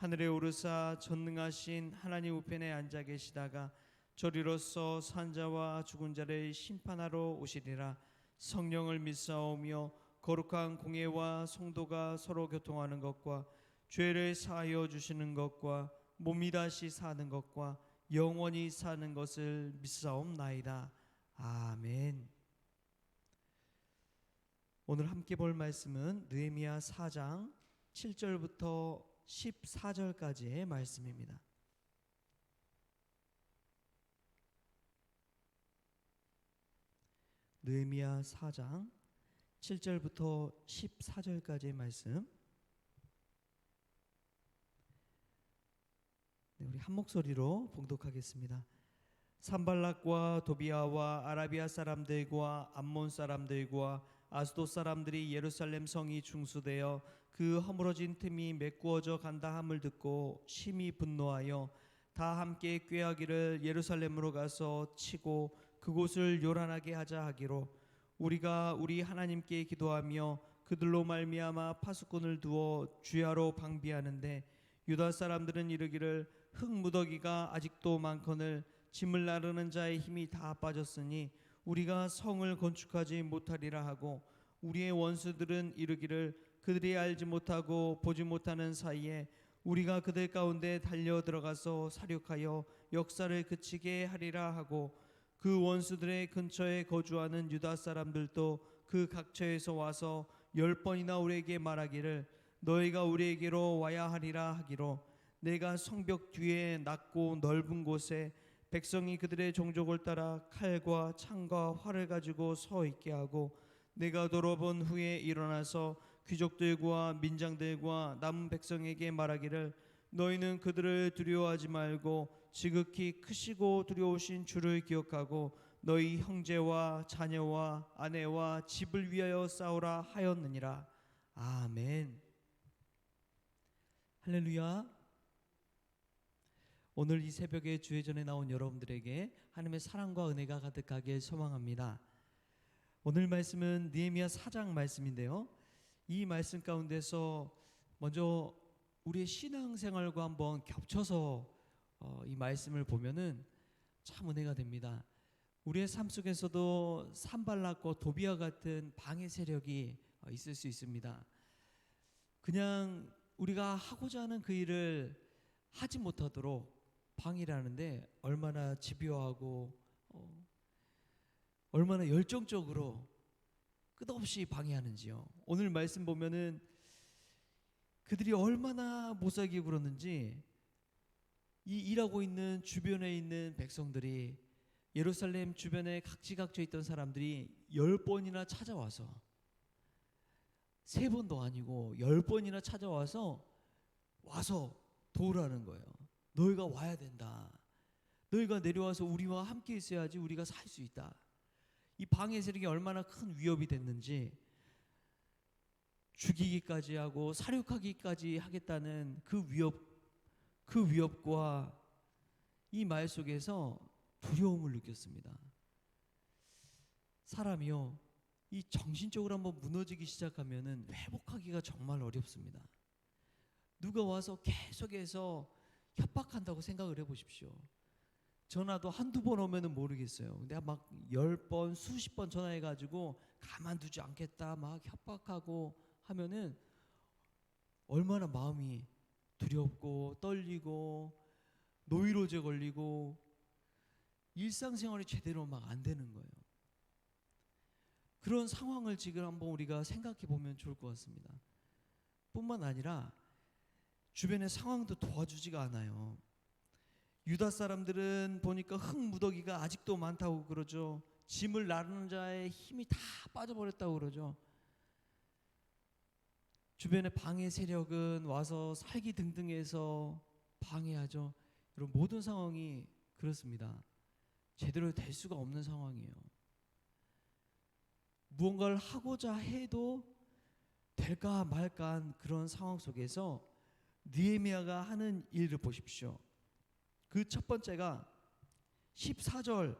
하늘에 오르사 전능하신 하나님 우편에 앉아 계시다가 저리로서 산자와 죽은 자를 심판하러 오시리라. 성령을 믿사오며 거룩한 공예와 성도가 서로 교통하는 것과 죄를 사하여 주시는 것과 몸이 다시 사는 것과 영원히 사는 것을 믿사옵나이다. 아멘. 오늘 함께 볼 말씀은 느헤미야 4장 7절부터 14절까지의 말씀입니다. 느헤미야 4장 7절부터 14절까지의 말씀. 네, 우리 한 목소리로 봉독하겠습니다. 산발락과 도비아와 아라비아 사람들과 암몬 사람들과 아스도 사람들이 예루살렘 성이 중수되어 그 허물어진 틈이 메꾸어져 간다 함을 듣고 심히 분노하여 다 함께 꾀하기를 예루살렘으로 가서 치고 그곳을 요란하게 하자 하기로 우리가 우리 하나님께 기도하며 그들로 말미암아 파수꾼을 두어 주야로 방비하는데 유다 사람들은 이르기를 흙 무더기가 아직도 많거늘 짐을 나르는 자의 힘이 다 빠졌으니 우리가 성을 건축하지 못하리라 하고 우리의 원수들은 이르기를 그들이 알지 못하고 보지 못하는 사이에 우리가 그들 가운데 달려 들어가서 사륙하여 역사를 그치게 하리라 하고 그 원수들의 근처에 거주하는 유다 사람들도 그 각처에서 와서 열 번이나 우리에게 말하기를 너희가 우리에게로 와야 하리라 하기로 내가 성벽 뒤에 낮고 넓은 곳에 백성이 그들의 종족을 따라 칼과 창과 활을 가지고 서 있게 하고 내가 돌아본 후에 일어나서 귀족들과 민장들과 남은 백성에게 말하기를 너희는 그들을 두려워하지 말고 지극히 크시고 두려우신 주를 기억하고 너희 형제와 자녀와 아내와 집을 위하여 싸우라 하였느니라. 아멘. 할렐루야 오늘 이 새벽에 주회전에 나온 여러분들에게 하나님의 사랑과 은혜가 가득하길 소망합니다. 오늘 말씀은 느헤미야 4장 말씀인데요. 이 말씀 가운데서 먼저 우리의 신앙생활과 한번 겹쳐서 어, 이 말씀을 보면은 참 은혜가 됩니다. 우리의 삶 속에서도 산발락과 도비아 같은 방해 세력이 어, 있을 수 있습니다. 그냥 우리가 하고자 하는 그 일을 하지 못하도록 방해하는데 얼마나 집요하고 어, 얼마나 열정적으로 끝없이 방해하는지요. 오늘 말씀 보면은 그들이 얼마나 못 살게 굴었는지 이 일하고 있는 주변에 있는 백성들이 예루살렘 주변에 각지각처 있던 사람들이 열 번이나 찾아와서 세 번도 아니고 열 번이나 찾아와서 와서 도우라는 거예요. 너희가 와야 된다. 너희가 내려와서 우리와 함께 있어야지 우리가 살 수 있다. 이 방해 세력이 얼마나 큰 위협이 됐는지 죽이기까지 하고 사륙하기까지 하겠다는 그 위협 그 위협과 이 말 속에서 두려움을 느꼈습니다. 사람이요 이 정신적으로 한번 무너지기 시작하면은 회복하기가 정말 어렵습니다. 누가 와서 계속해서 협박한다고 생각을 해보십시오. 전화도 한두 번 오면은 모르겠어요. 내가 막열 번, 수십 번 전화해가지고 가만두지 않겠다 막 협박하고 하면은 얼마나 마음이 두렵고 떨리고 노이로제 걸리고 일상생활이 제대로 막 안 되는 거예요. 그런 상황을 지금 한번 우리가 생각해 보면 좋을 것 같습니다. 뿐만 아니라 주변의 상황도 도와주지가 않아요. 유다 사람들은 보니까 흙 무더기가 아직도 많다고 그러죠. 짐을 나르는 자의 힘이 다 빠져버렸다고 그러죠. 주변의 방해 세력은 와서 살기 등등해서 방해하죠. 그런 모든 상황이 그렇습니다. 제대로 될 수가 없는 상황이에요. 무언가를 하고자 해도 될까 말까 한 그런 상황 속에서 느헤미야가 하는 일을 보십시오. 그 첫 번째가 14절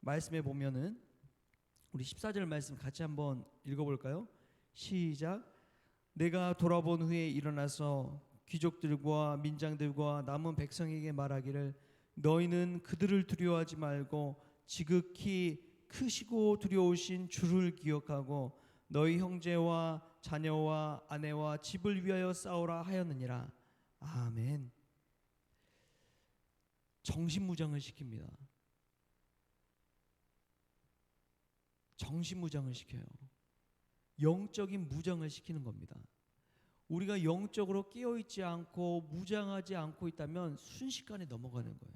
말씀에 보면은 우리 14절 말씀 같이 한번 읽어 볼까요? 시작. 내가 돌아본 후에 일어나서 귀족들과 민장들과 남은 백성에게 말하기를 너희는 그들을 두려워하지 말고 지극히 크시고 두려우신 주를 기억하고 너희 형제와 자녀와 아내와 집을 위하여 싸우라 하였느니라. 아멘. 정신무장을 시킵니다. 정신무장을 시켜요. 영적인 무장을 시키는 겁니다. 우리가 영적으로 깨어 있지 않고 무장하지 않고 있다면 순식간에 넘어가는 거예요.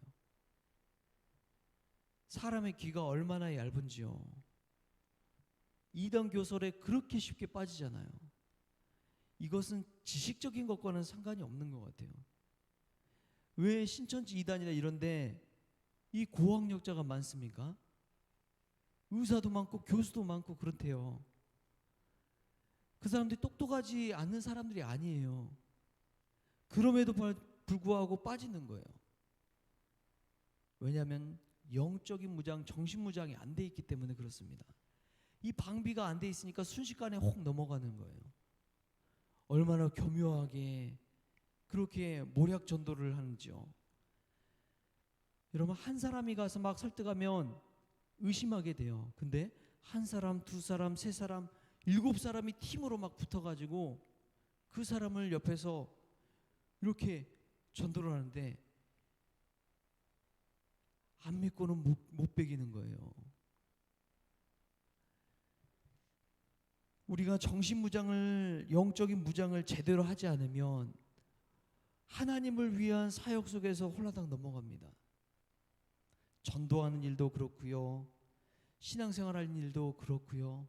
사람의 귀가 얼마나 얇은지요. 이단 교설에 그렇게 쉽게 빠지잖아요. 이것은 지식적인 것과는 상관이 없는 것 같아요. 왜 신천지 이단이나 이런데 이 고학력자가 많습니까? 의사도 많고 교수도 많고 그렇대요. 그 사람들이 똑똑하지 않는 사람들이 아니에요. 그럼에도 불구하고 빠지는 거예요. 왜냐하면 영적인 무장, 정신 무장이 안 돼 있기 때문에 그렇습니다. 이 방비가 안 돼 있으니까 순식간에 혹 넘어가는 거예요. 얼마나 교묘하게 그렇게 모략 전도를 하는지요. 여러분 한 사람이 가서 막 설득하면 의심하게 돼요. 근데 한 사람, 두 사람, 세 사람, 일곱 사람이 팀으로 막 붙어가지고 그 사람을 옆에서 이렇게 전도를 하는데 안 믿고는 못, 못 베기는 거예요. 우리가 정신 무장을 영적인 무장을 제대로 하지 않으면 하나님을 위한 사역 속에서 홀라당 넘어갑니다. 전도하는 일도 그렇고요. 신앙생활하는 일도 그렇고요.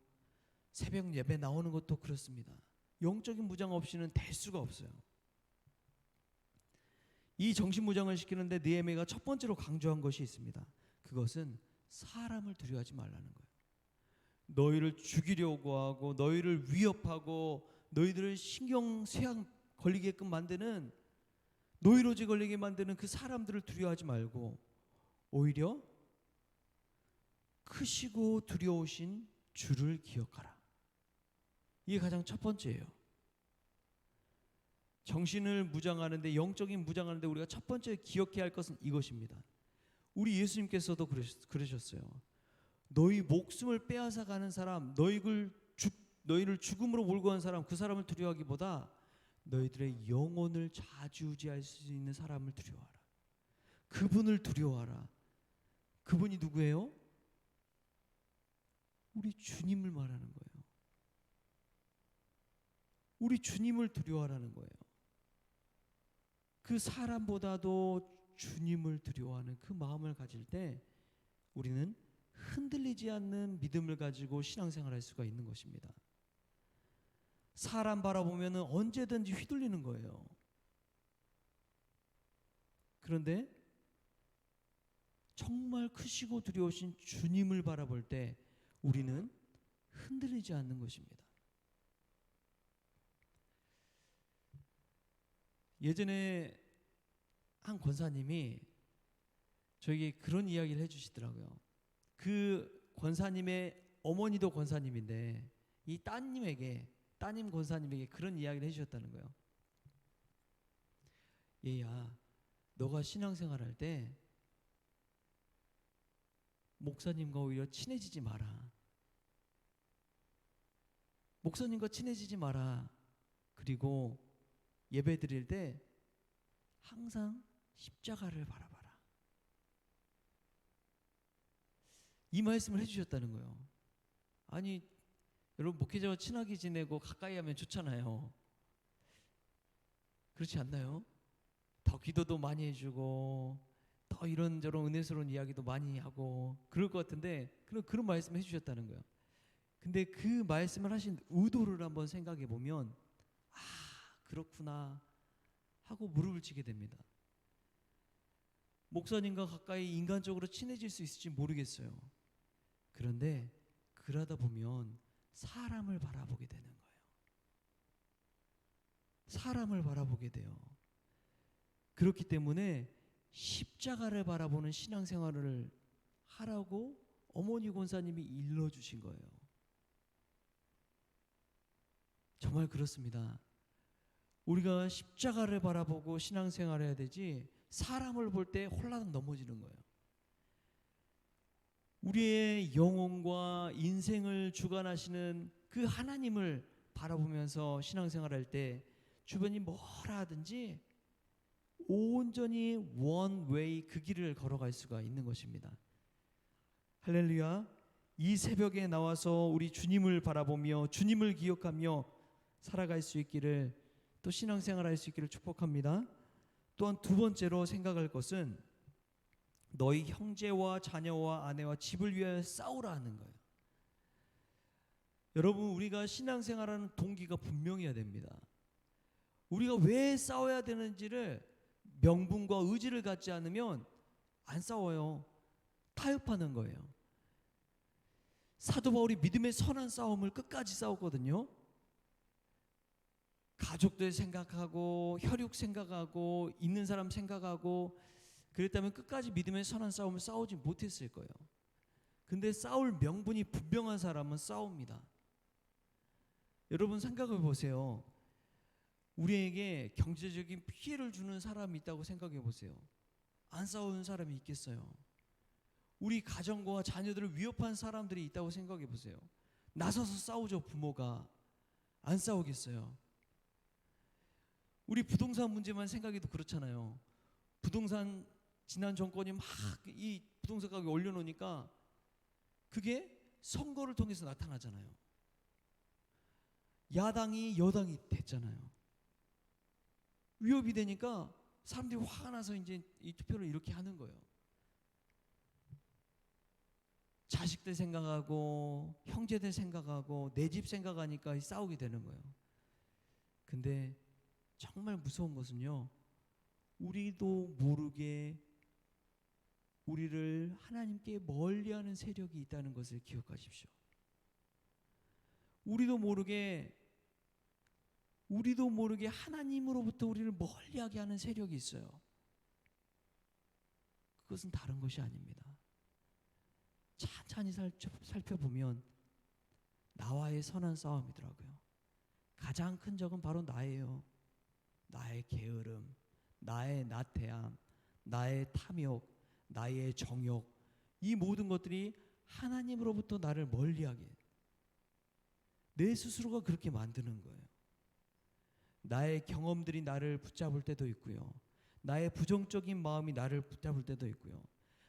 새벽 예배 나오는 것도 그렇습니다. 영적인 무장 없이는 될 수가 없어요. 이 정신 무장을 시키는데 느헤미야가 첫 번째로 강조한 것이 있습니다. 그것은 사람을 두려워하지 말라는 거예요. 너희를 죽이려고 하고 너희를 위협하고 너희들을 신경 쇠약 걸리게끔 만드는 노이로제 걸리게 만드는 그 사람들을 두려워하지 말고 오히려 크시고 두려우신 주를 기억하라. 이게 가장 첫 번째예요. 정신을 무장하는데 영적인 무장하는데 우리가 첫 번째 기억해야 할 것은 이것입니다. 우리 예수님께서도 그러셨어요. 너희 목숨을 빼앗아 가는 사람, 너희를 죽, 너희를 죽음으로 몰고 간 사람, 그 사람을 두려워하기보다 너희들의 영혼을 좌지우지할 수 있는 사람을 두려워하라. 그분을 두려워하라. 그분이 누구예요? 우리 주님을 말하는 거예요. 우리 주님을 두려워하라는 거예요. 그 사람보다도 주님을 두려워하는 그 마음을 가질 때 우리는 흔들리지 않는 믿음을 가지고 신앙생활 할 수가 있는 것입니다. 사람 바라보면 언제든지 휘둘리는 거예요. 그런데 정말 크시고 두려우신 주님을 바라볼 때 우리는 흔들리지 않는 것입니다. 예전에 한 권사님이 저에게 그런 이야기를 해주시더라고요. 그 권사님의 어머니도 권사님인데 이 따님에게 따님 권사님에게 그런 이야기를 해주셨다는 거예요. 얘야, 너가 신앙생활 할 때 목사님과 오히려 친해지지 마라. 목사님과 친해지지 마라. 그리고 예배 드릴 때 항상 십자가를 바라봐라. 이 말씀을 해주셨다는 거예요. 아니, 여러분, 목회자와 친하게 지내고 가까이 하면 좋잖아요. 그렇지 않나요? 더 기도도 많이 해주고, 더 이런저런 은혜스러운 이야기도 많이 하고, 그럴 것 같은데, 그런, 그런 말씀 해주셨다는 거예요. 근데 그 말씀을 하신 의도를 한번 생각해 보면, 아, 그렇구나. 하고 무릎을 치게 됩니다. 목사님과 가까이 인간적으로 친해질 수 있을지 모르겠어요. 그런데 그러다 보면 사람을 바라보게 되는 거예요. 사람을 바라보게 돼요. 그렇기 때문에 십자가를 바라보는 신앙생활을 하라고 어머니 권사님이 일러 주신 거예요. 정말 그렇습니다. 우리가 십자가를 바라보고 신앙생활을 해야 되지 사람을 볼때 홀라당 넘어지는 거예요. 우리의 영혼과 인생을 주관하시는 그 하나님을 바라보면서 신앙생활 할 때 주변이 뭐라 하든지 온전히 원웨이 그 길을 걸어갈 수가 있는 것입니다. 할렐루야. 이 새벽에 나와서 우리 주님을 바라보며 주님을 기억하며 살아갈 수 있기를 또 신앙생활 할 수 있기를 축복합니다. 또한 두 번째로 생각할 것은 너희 형제와 자녀와 아내와 집을 위하여 싸우라 하는 거예요. 여러분 우리가 신앙생활하는 동기가 분명해야 됩니다. 우리가 왜 싸워야 되는지를 명분과 의지를 갖지 않으면 안 싸워요. 타협하는 거예요. 사도 바울이 믿음의 선한 싸움을 끝까지 싸웠거든요. 가족들 생각하고 혈육 생각하고 있는 사람 생각하고 그랬다면 끝까지 믿음의 선한 싸움을 싸우지 못했을 거예요. 근데 싸울 명분이 분명한 사람은 싸웁니다. 여러분 생각해 보세요. 우리에게 경제적인 피해를 주는 사람이 있다고 생각해 보세요. 안 싸우는 사람이 있겠어요? 우리 가정과 자녀들을 위협한 사람들이 있다고 생각해 보세요. 나서서 싸우죠, 부모가. 안 싸우겠어요. 우리 부동산 문제만 생각해도 그렇잖아요. 부동산 지난 정권이 막 이 부동산 가격 올려놓으니까 그게 선거를 통해서 나타나잖아요. 야당이 여당이 됐잖아요. 위협이 되니까 사람들이 화가 나서 이제 이 투표를 이렇게 하는 거예요. 자식들 생각하고 형제들 생각하고 내 집 생각하니까 싸우게 되는 거예요. 근데 정말 무서운 것은요. 우리도 모르게 우리를 하나님께 멀리하는 세력이 있다는 것을 기억하십시오. 우리도 모르게 우리도 모르게 하나님으로부터 우리를 멀리하게 하는 세력이 있어요. 그것은 다른 것이 아닙니다. 찬찬히 살펴보면 나와의 선한 싸움이더라고요. 가장 큰 적은 바로 나예요. 나의 게으름, 나의 나태함, 나의 탐욕, 나의 정욕, 이 모든 것들이 하나님으로부터 나를 멀리하게 내 스스로가 그렇게 만드는 거예요. 나의 경험들이 나를 붙잡을 때도 있고요. 나의 부정적인 마음이 나를 붙잡을 때도 있고요.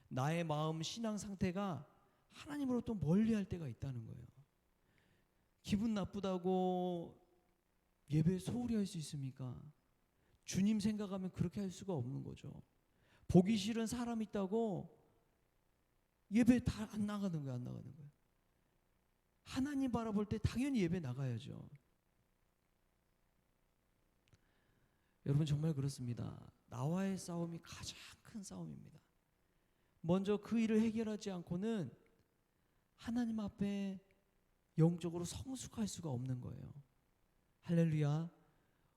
나의 마음 신앙 상태가 하나님으로부터 멀리할 때가 있다는 거예요. 기분 나쁘다고 예배 소홀히 할 수 있습니까? 주님 생각하면 그렇게 할 수가 없는 거죠. 보기 싫은 사람 있다고 예배 다 안 나가는 거야, 안 나가는 거야. 하나님 바라볼 때 당연히 예배 나가야죠. 여러분 정말 그렇습니다. 나와의 싸움이 가장 큰 싸움입니다. 먼저 그 일을 해결하지 않고는 하나님 앞에 영적으로 성숙할 수가 없는 거예요. 할렐루야.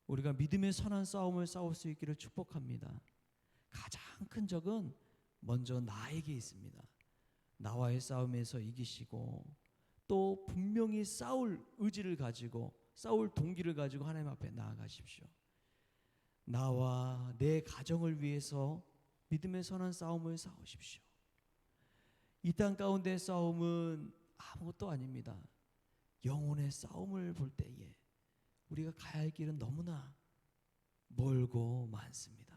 우리가 믿음의 선한 싸움을 싸울 수 있기를 축복합니다. 가장 큰 적은 먼저 나에게 있습니다. 나와의 싸움에서 이기시고 또 분명히 싸울 의지를 가지고 싸울 동기를 가지고 하나님 앞에 나아가십시오. 나와 내 가정을 위해서 믿음의 선한 싸움을 싸우십시오. 이 땅 가운데 싸움은 아무것도 아닙니다. 영혼의 싸움을 볼 때에 우리가 가야 할 길은 너무나 멀고 많습니다.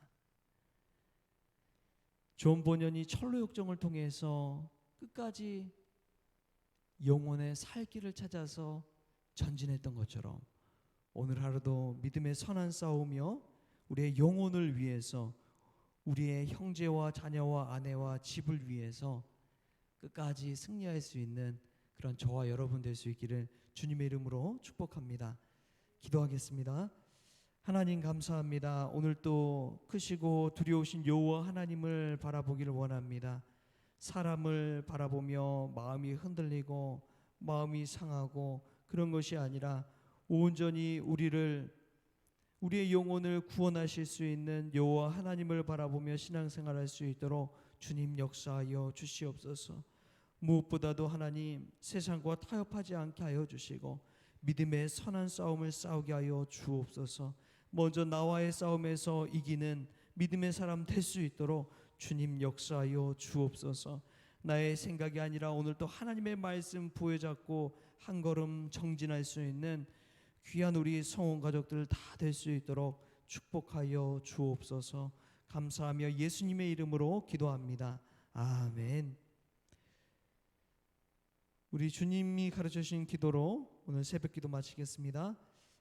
존 본연이 철로 역정을 통해서 끝까지 영혼의 살 길을 찾아서 전진했던 것처럼 오늘 하루도 믿음의 선한 싸우며 우리의 영혼을 위해서 우리의 형제와 자녀와 아내와 집을 위해서 끝까지 승리할 수 있는 그런 저와 여러분 될 수 있기를 주님의 이름으로 축복합니다. 기도하겠습니다. 하나님 감사합니다. 오늘 또 크시고 두려우신 여호와 하나님을 바라보기를 원합니다. 사람을 바라보며 마음이 흔들리고 마음이 상하고 그런 것이 아니라 온전히 우리를 우리의 영혼을 구원하실 수 있는 여호와 하나님을 바라보며 신앙생활할 수 있도록 주님 역사하여 주시옵소서. 무엇보다도 하나님 세상과 타협하지 않게 하여 주시고 믿음의 선한 싸움을 싸우게 하여 주옵소서. 먼저 나와의 싸움에서 이기는 믿음의 사람 될 수 있도록 주님 역사하여 주옵소서. 나의 생각이 아니라 오늘 또 하나님의 말씀 부여잡고 한 걸음 정진할 수 있는 귀한 우리 성원 가족들 다 될 수 있도록 축복하여 주옵소서. 감사하며 예수님의 이름으로 기도합니다. 아멘. 우리 주님이 가르쳐 주신 기도로 오늘 새벽 기도 마치겠습니다.